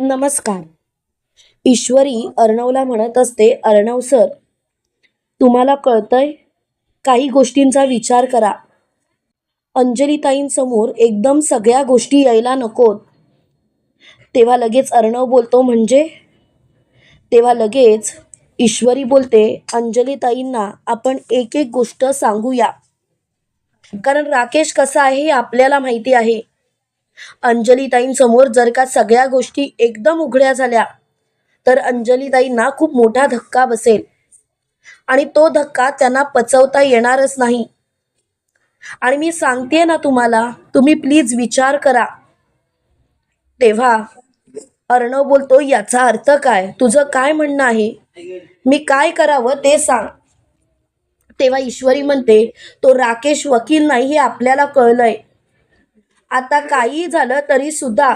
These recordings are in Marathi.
नमस्कार. ईश्वरी अर्णवला म्हणत असते अर्णव सर तुम्हाला कळतंय? काही गोष्टींचा विचार करा. अंजलीताईंसमोर एकदम सगळ्या गोष्टी यायला नकोत. तेव्हा लगेच अर्णव बोलतो म्हणजे? तेव्हा लगेच ईश्वरी बोलते अंजलीताईंना आपण एक एक गोष्ट सांगूया. कारण राकेश कसा आहे हे आपल्याला माहिती आहे. अंजलीताईंसमोर जर का सगळ्या गोष्टी एकदम उघड्या झाल्या तर अंजलीताईंना खूप मोठा धक्का बसेल. आणि तो धक्का त्यांना पचवता येणारच नाही. आणि मी सांगते ना तुम्हाला तुम्ही प्लीज विचार करा. तेव्हा अर्णव बोलतो याचा अर्थ काय? तुझं काय म्हणणं आहे? मी काय करावं ते सांग. तेव्हा ईश्वरी म्हणते तो राकेश वकील नाही हे आपल्याला कळलंय. आता काही झालं तरी सुद्धा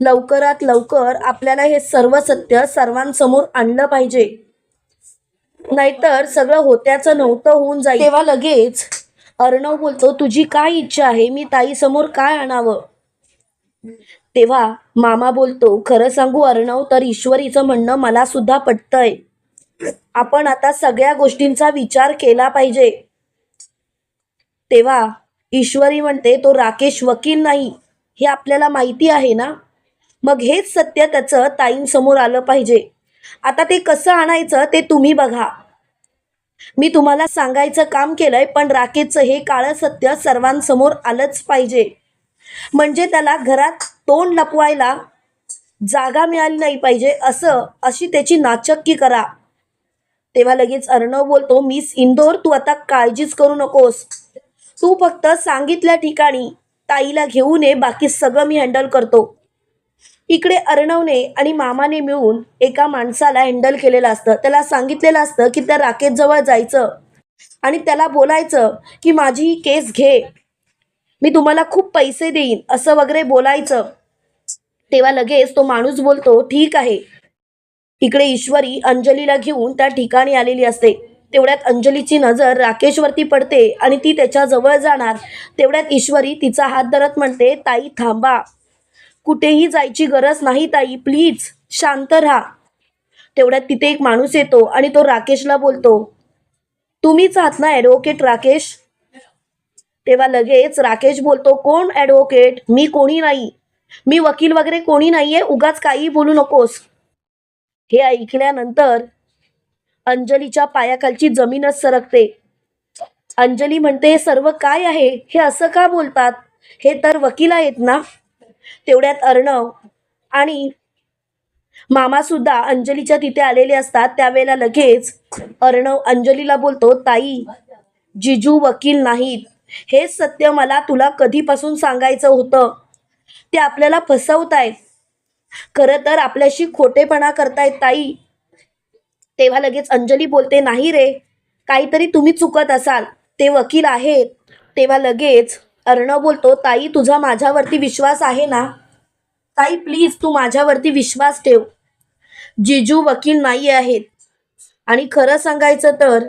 लवकरात लवकर आपल्याला हे सर्व सत्य सर्वांसमोर आणलं पाहिजे. नाहीतर सगळं होत्याचं नव्हतं होऊन जाईल. तेव्हा लगेच अर्णव बोलतो तुझी काय इच्छा आहे? मी ताईसमोर काय आणावं? तेव्हा मामा बोलतो खरं सांगू अर्णव तर ईश्वरीचं म्हणणं मला सुद्धा पटतंय. आपण आता सगळ्या गोष्टींचा विचार केला पाहिजे. तेव्हा ईश्वरी म्हणते तो राकेश वकील नाही. हे आपल्याला माहिती आहे ना? मग हेच सत्य त्याचं ताईंसमोर आलं पाहिजे. आता ते कसं आणायचं ते तुम्ही बघा. मी तुम्हाला सांगायचं काम केलंय पण राकेशचं हे काळं सत्य सर्वांसमोर आलंच पाहिजे. म्हणजे त्याला घरात तोंड लपवायला जागा मिळाली नाही पाहिजे असं अशी त्याची नाचक्की करा. तेव्हा लगेच अर्णव बोलतो मिस इंदोर तू आता काळजीच करू नकोस. तू फक्त सांगितल्या ठिकाणी ताईला घेऊन ये बाकी सगळं मी हँडल करतो. इकडे अर्णवने आणि मामाने मिळून एका माणसाला हँडल केलेलं असतं. त्याला सांगितलेलं असतं की त्या राकेशजवळ जायचं आणि त्याला बोलायचं की माझी ही केस घे. मी तुम्हाला खूप पैसे देईन असं वगैरे बोलायचं. तेव्हा लगेच तो माणूस बोलतो ठीक आहे. इकडे ईश्वरी अंजलीला घेऊन त्या ठिकाणी आलेली असते. तेवढ्यात अंजलीची नजर राकेशवरती पडते आणि ती त्याच्याजवळ जाणार. तेवढ्यात ईश्वरी तिचा हात धरत म्हणते ताई थांबा. कुठेही जायची गरज नाही ताई. प्लीज शांत राहा. तेवढ्यात तिथे एक माणूस येतो आणि तो राकेशला बोलतो तुम्हीच आहात ना ॲडव्होकेट राकेश? तेव्हा लगेच राकेश बोलतो कोण ॲडव्होकेट? मी कोणी नाही. मी वकील वगैरे कोणी नाहीये. उगाच काही बोलू नकोस. हे ऐकल्यानंतर अंजलीच्या पायाखालची जमीनच सरकते. अंजली म्हणते हे सर्व काय आहे? हे असं का बोलतात? हे तर वकील आहेत ना? तेवढ्यात अर्णव आणि मामा सुद्धा अंजलीच्या तिथे आलेले असतात. त्यावेळेला लगेच अर्णव अंजलीला बोलतो ताई जिजू वकील नाहीत. हेच सत्य मला तुला कधीपासून सांगायचं होतं? ते आपल्याला फसवतायत. खरं तर आपल्याशी खोटेपणा करतायत ताई. तेव्हा लगेच अंजली बोलते नाही रे काहीतरी तुम्ही चुकत असाल ते वकील आहेत. तेव्हा लगेच अर्णव बोलतो ताई तुझा माझ्यावरती विश्वास आहे ना? ताई प्लीज तू माझ्यावरती विश्वास ठेव. जिजू वकील नाही आहेत. आणि खरं सांगायचं तर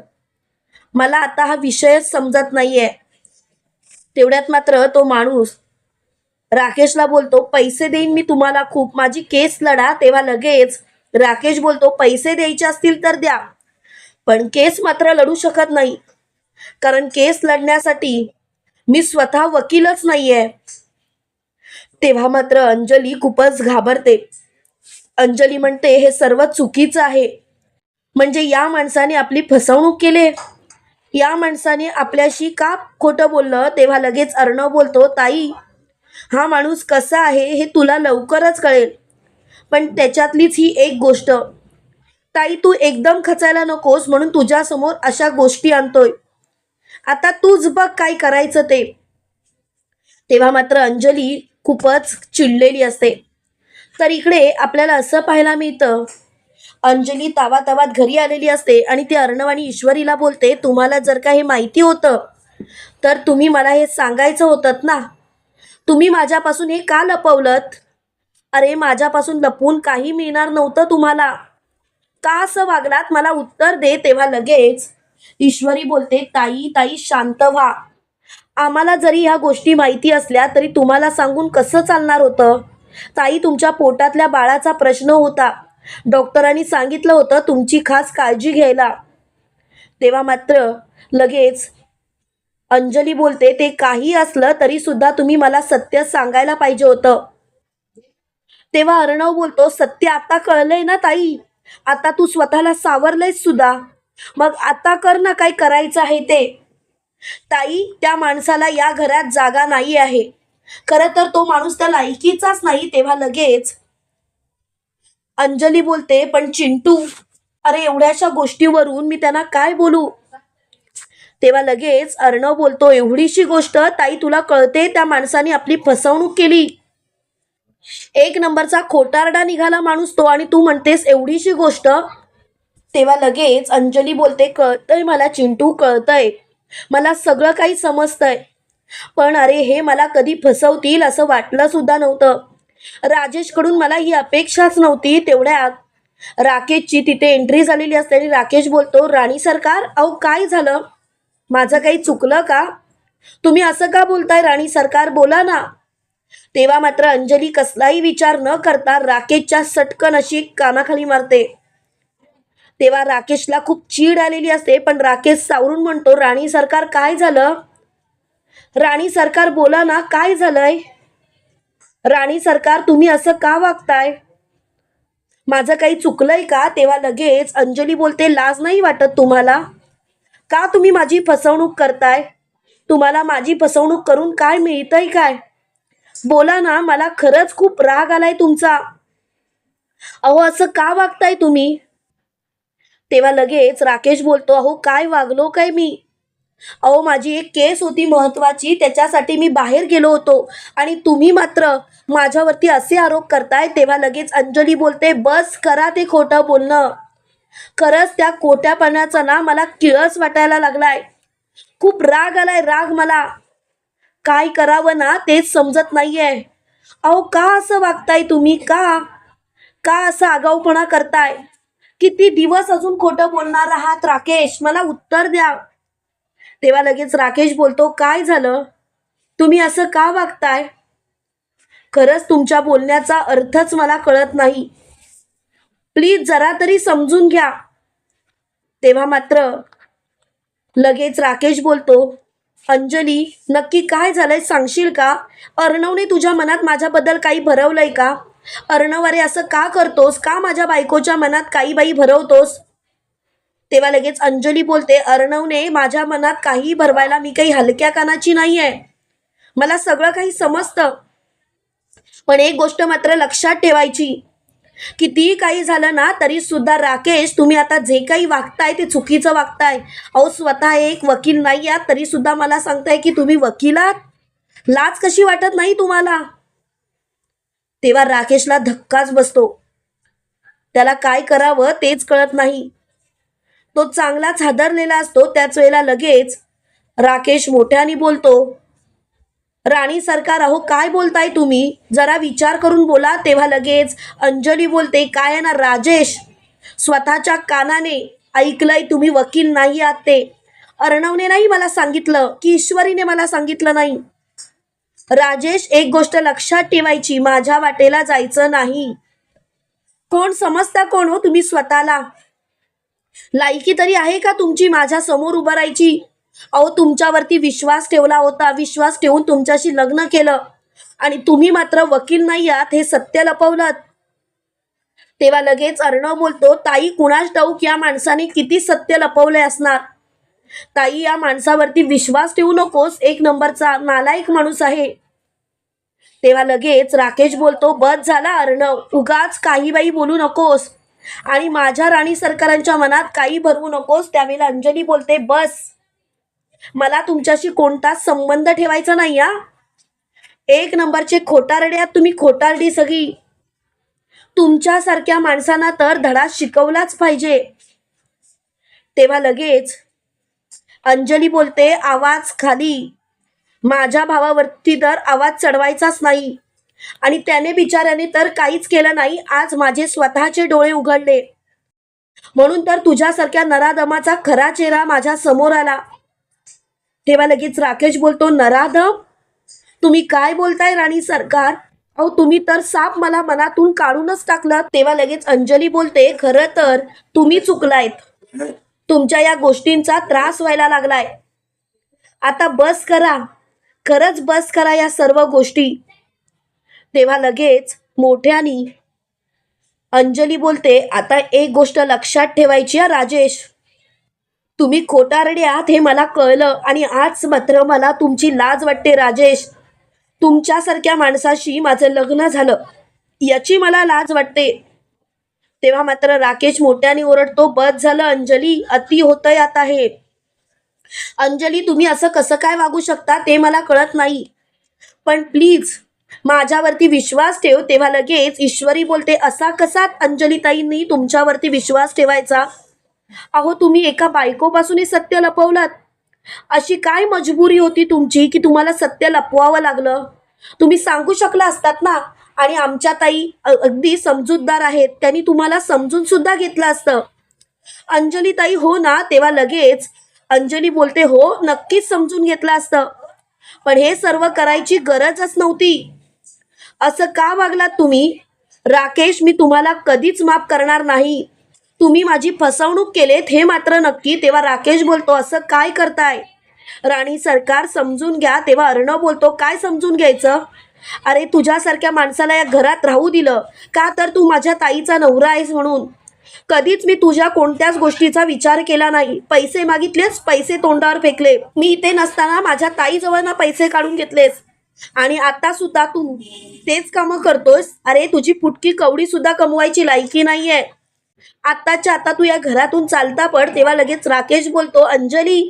मला आता हा विषयच समजत नाहीये. तेवढ्यात मात्र तो माणूस राकेशला बोलतो पैसे देईन मी तुम्हाला खूप माझी केस लढा. तेव्हा लगेच राकेश बोलतो पैसे द्यायचे असतील तर द्या. पण केस मात्र लढू शकत नाही. कारण केस लढण्यासाठी मी स्वतः वकीलच नाहीये. तेव्हा मात्र अंजली खूपच घाबरते. अंजली म्हणते हे सर्व चुकीचं आहे. म्हणजे या माणसाने आपली फसवणूक केली. या माणसाने आपल्याशी का खोटं बोललं? तेव्हा लगेच अर्णव बोलतो ताई हा माणूस कसा आहे हे तुला लवकरच कळेल. पण त्याच्यातलीच ही एक गोष्ट. ताई तू एकदम खचायला नकोस म्हणून तुझ्यासमोर अशा गोष्टी आणतोय. आता तूच बघ काय करायचं ते. तेव्हा मात्र अंजली खूपच चिडलेली असते. तर इकडे आपल्याला असं पाहायला मिळतं अंजली तावा तावात घरी आलेली असते आणि ती अर्णव आणि ईश्वरीला बोलते तुम्हाला जर का हे माहिती होतं तर तुम्ही मला हे सांगायचं होतं ना. तुम्ही माझ्यापासून हे का लपवलत? अरे माझ्यापासून लपून काही मिळणार नव्हतं तुम्हाला. का असं वागलात? मला उत्तर दे तेव्हा लगेच. ईश्वरी बोलते ताई ताई शांत व्हा. आम्हाला जरी ह्या गोष्टी माहिती असल्या तरी तुम्हाला सांगून कसं चालणार होतं? ताई तुमच्या पोटातल्या बाळाचा प्रश्न होता. डॉक्टरांनी सांगितलं होतं तुमची खास काळजी घ्यायला. तेव्हा मात्र लगेच अंजली बोलते ते काही असलं तरी सुद्धा तुम्ही मला सत्य सांगायला पाहिजे होतं. तेव्हा अर्णव बोलतो सत्य आता कळलंय ना ताई? आता तू स्वतःला सावरलंयस सुद्धा. मग आता कर ना काय करायचं आहे ते. ताई त्या माणसाला या घरात जागा नाही आहे. खरं तर तो माणूस त्या लायकीचाच नाही तेव्हा लगेच. अंजली बोलते पण चिंटू अरे एवढ्याशा गोष्टीवरून मी त्यांना काय बोलू? तेव्हा लगेच अर्णव बोलतो एवढीशी गोष्ट ताई तुला कळते त्या माणसाने आपली फसवणूक केली. एक नंबरचा खोटारडा निघाला माणूस तो आणि तू म्हणतेस एवढीशी गोष्ट. तेव्हा लगेच अंजली बोलते कळतंय मला चिंटू कळतंय. मला सगळं काही समजतंय. पण अरे हे मला कधी फसवतील असं वाटलं सुद्धा नव्हतं. राजेशकडून मला ही अपेक्षाच नव्हती तेवढ्यात. राकेशची तिथे एंट्री झालेली असते आणि राकेश बोलतो राणी सरकार अहो काय झालं? माझं काही चुकलं का? तुम्ही असं का बोलताय? राणी सरकार बोला ना. तेव्हा मात्र अंजली कसलाही विचार न करता राकेशच्या सटकन अशी कानाखाली मारते. तेव्हा राकेशला खूप चीड आलेली असते पण राकेश सावरून म्हणतो राणी सरकार काय झालं? राणी सरकार बोला ना काय झालंय? राणी सरकार तुम्ही असं का वागताय? माझं काही चुकलंय का? तेव्हा लगेच अंजली बोलते लाज नाही वाटत तुम्हाला? का तुम्ही माझी फसवणूक करताय? तुम्हाला माझी फसवणूक करून काय मिळतंय काय? बोला ना मला खरंच खूप राग आलाय तुमचा. अहो असं का वागताय तुम्ही? तेव्हा लगेच राकेश बोलतो अहो काय वागलो काय मी? अहो माझी एक केस होती महत्वाची त्याच्यासाठी मी बाहेर गेलो होतो. आणि तुम्ही मात्र माझ्यावरती असे आरोप करताय. तेव्हा लगेच अंजली बोलते बस करा ते खोटं बोलणं. खरंच त्या खोट्यापणाचा ना मला किळस वाटायला लागलाय. खूप राग आलाय राग मला. काय करावं ना तेच समजत नाहीये. अहो का असं वागताय तुम्ही? का? का असं आगाऊपणा करताय? किती दिवस अजून खोटं बोलणार आहात राकेश? मला उत्तर द्या. तेव्हा लगेच राकेश बोलतो काय झालं? तुम्ही असं का वागताय? खरंच तुमच्या बोलण्याचा अर्थच मला कळत नाही. प्लीज जरा तरी समजून घ्या. तेव्हा मात्र लगेच राकेश बोलतो अंजली नक्की काय झालंय सांगशील का? अर्णवने तुझ्या मनात माझ्याबद्दल काही भरवलंय का? अर्णव अरे असं का करतोस? का माझ्या बायकोच्या मनात काही बाई भरवतोस? तेव्हा लगेच अंजली बोलते अर्णवने माझ्या मनात काही भरवायला मी काही हलक्या कानाची नाही आहे मला सगळं काही समजतं. पण एक गोष्ट मात्र लक्षात ठेवायची. कितीही काही झालं ना तरी सुद्धा राकेश तुम्ही आता जे काही वागताय ते चुकीचं वागताय. अहो स्वतः एक वकील नाही आहात तरी सुद्धा मला सांगताय की तुम्ही वकिलात लाज कशी वाटत नाही तुम्हाला? तेव्हा राकेशला धक्काच बसतो. त्याला काय करावं तेच कळत नाही. तो चांगलाच हादरलेला असतो त्याच वेळेला लगेच राकेश मोठ्याने बोलतो राणी सरकार अहो काय बोलताय तुम्ही? जरा विचार करून बोला तेव्हा लगेच अंजली बोलते काय आहे ना राजेश? स्वतःच्या कानाने ऐकलंय तुम्ही वकील नाही आहात ते. अर्णवने नाही मला सांगितलं की ईश्वरीने मला सांगितलं नाही. राजेश एक गोष्ट लक्षात ठेवायची माझ्या वाटेला जायचं नाही. कोण समजता कोण हो तुम्ही स्वतःला? लायकी तरी आहे का तुमची माझ्यासमोर उभं राहायची? अहो तुमच्यावरती विश्वास ठेवला होता. विश्वास ठेवून तुमच्याशी लग्न केलं. आणि तुम्ही मात्र वकील नाही आहात हे सत्य लपवलं तेव्हा लगेच अर्णव बोलतो ताई कुणाच ठाऊक या माणसाने किती सत्य लपवले असणार? ताई या माणसावरती विश्वास ठेवू नकोस. एक नंबरचा नालायक माणूस आहे. तेव्हा लगेच राकेश बोलतो बस झाला अर्णव उगाच काही बाई बोलू नकोस. आणि माझ्या राणी सरकारांच्या मनात काही भरवू नकोस. त्यावेळेला अंजली बोलते बस. मला तुमच्याशी कोणताच संबंध ठेवायचा नाही या एक नंबरचे खोटारडे आहात तुम्ही खोटारडी सगळी. तुमच्यासारख्या माणसांना तर धडा शिकवलाच पाहिजे. तेव्हा लगेच अंजली बोलते आवाज खाली. माझ्या भावावरती तर आवाज चढवायचाच नाही. आणि त्याने बिचाऱ्याने तर काहीच केलं नाही आज माझे स्वतःचे डोळे उघडले. म्हणून तर तुझ्यासारख्या नरादमाचा खरा चेहरा माझ्यासमोर आला. तेव्हा लगेच राकेश बोलतो नराधम तुम्ही काय बोलताय राणी सरकार? अहो तुम्ही तर साप मला मनातून काढूनच टाकलं. तेव्हा लगेच अंजली बोलते खरं तर तुम्ही चुकलायत. तुमच्या या गोष्टींचा त्रास व्हायला लागलाय. आता बस करा. खरंच बस करा या सर्व गोष्टी. तेव्हा लगेच मोठ्यानी अंजली बोलते आता एक गोष्ट लक्षात ठेवायची आहे राजेश. तुम्ही खोटारड्यात हे मला कळलं आणि आज मात्र मला तुमची लाज वाटते राजेश. तुमच्यासारख्या माणसाशी माझं लग्न झालं याची मला लाज वाटते. तेव्हा मात्र राकेश मोठ्याने ओरडतो बस झालं अंजली अति होतंय आता हे. अंजली तुम्ही असं कसं काय वागू शकता ते मला कळत नाही. पण प्लीज माझ्यावरती विश्वास ठेव. तेव्हा लगेच ईश्वरी बोलते असा कसा अंजलीताईंनी तुमच्यावरती विश्वास ठेवायचा? अहो तुम्ही एका बायकोपासून हे सत्य लपवलात. अशी काय मजबुरी होती तुमची की तुम्हाला सत्य लपवावं लागलं? तुम्ही सांगू शकला असतात ना? आणि आमच्या ताई अगदी समजूतदार आहेत. त्यांनी तुम्हाला समजून सुद्धा घेतलं असतं. अंजली ताई हो ना तेव्हा लगेच. अंजली बोलते हो नक्कीच समजून घेतलं असतं. पण हे सर्व करायची गरजच नव्हती. असं का वागलात तुम्ही? राकेश मी तुम्हाला कधीच माफ करणार नाही. तुम्ही माझी फसवणूक केलेत हे मात्र नक्की. तेव्हा राकेश बोलतो असं काय करताय? राणी सरकार समजून घ्या. तेव्हा अर्णव बोलतो काय समजून घ्यायचं? अरे तुझ्यासारख्या माणसाला या घरात राहू दिलं. का तर तू माझ्या ताईचा नवरा आहेस म्हणून? कधीच मी तुझ्या कोणत्याच गोष्टीचा विचार केला नाही. पैसे मागितलेस पैसे तोंडावर फेकले. मी इथे नसताना माझ्या ताईजवळ ना पैसे काढून घेतलेस. आणि आता सुद्धा तू तेच कामं करतोस अरे तुझी फुटकी कवडी सुद्धा कमवायची लायकी नाहीये. आत्ताच्या आता तू या घरातून चालता पड तेव्हा लगेच राकेश बोलतो अंजली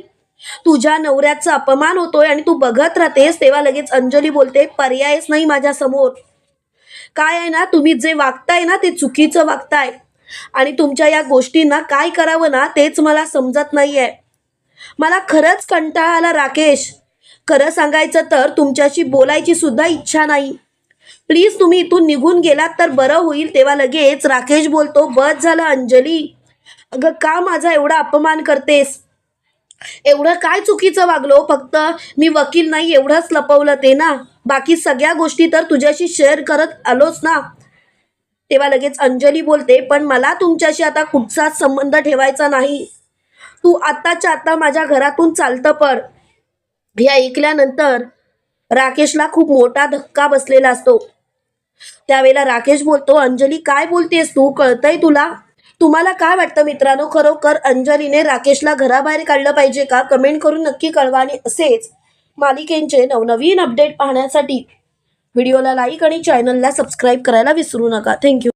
तुझ्या नवऱ्याचा अपमान होतोय आणि तू बघत राहतेस तेव्हा लगेच अंजली बोलते पर्यायच नाही माझ्यासमोर काय आहे ना तुम्ही जे वागताय ना ते चुकीचं वागताय. आणि तुमच्या या गोष्टींना काय करावं ना तेच मला समजत नाहीये. मला खरंच कंटाळा आला राकेश. खरं सांगायचं तर तुमच्याशी बोलायची सुद्धा इच्छा नाही. प्लीज तुम्ही इथून निघून गेलात तर बरं होईल. तेव्हा लगेच राकेश बोलतो बस झालं अंजली. अगं का माझा एवढा अपमान करतेस? एवढं काय चुकीचं वागलो? फक्त मी वकील नाही एवढंच लपवलं ते ना. बाकी सगळ्या गोष्टी तर तुझ्याशी शेअर करत आलोच ना. तेव्हा लगेच अंजली बोलते पण मला तुमच्याशी आता कुठचाच संबंध ठेवायचा नाही. तू आत्ताच्या आता माझ्या घरातून चालतं पड. हे ऐकल्यानंतर राकेशला खूप मोठा धक्का बसलेला असतो. त्यावेळेला राकेश बोलतो अंजली काय बोलतेस तू? कळतंय तुला? तुम्हाला काय वाटतं मित्रांनो? खरोखर अंजलीने राकेशला घराबाहेर काढलं पाहिजे का? कमेंट करून नक्की कळवा आणि असेच मालिकेंचे नवनवीन अपडेट पाहण्यासाठी. व्हिडिओला लाईक आणि चॅनलला सबस्क्राईब करायला विसरू नका. थँक्यू.